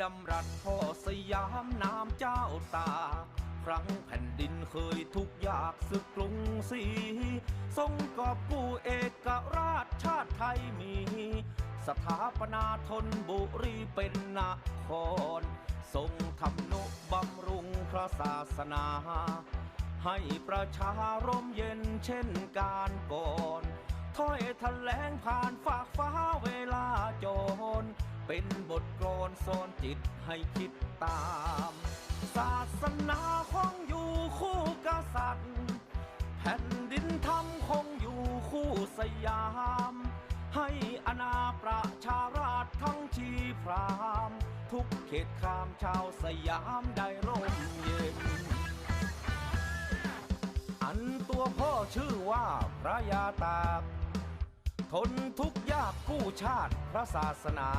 ดำรัสพ่อสยามน้ำเจ้าตา ครั้งแผ่นดินเคยทุกยากศึกกรุงศรีทรงกอบกู้เอกราชชาติไทยมี สถาปนาทนบุรีเป็นนคร ทรงทำนุบำรุงพระศาสนา ให้ประชาร่มเย็นเช่นการก่อนถ้อยแถลงผ่านฝากฟ้าเว เป็นบทกลอนสอนจิตให้คิดตาม ศาสนาคงอยู่คู่กษัตริย์ แผ่นดินธรรมคงอยู่คู่สยาม ให้อนาประชาราชทั้งชีพราม ทุกเขตขามชาวสยามได้ร่มเย็น อันตัวพ่อชื่อว่าพระยาตากทนทุกยากกู้ชาติพระศาสนา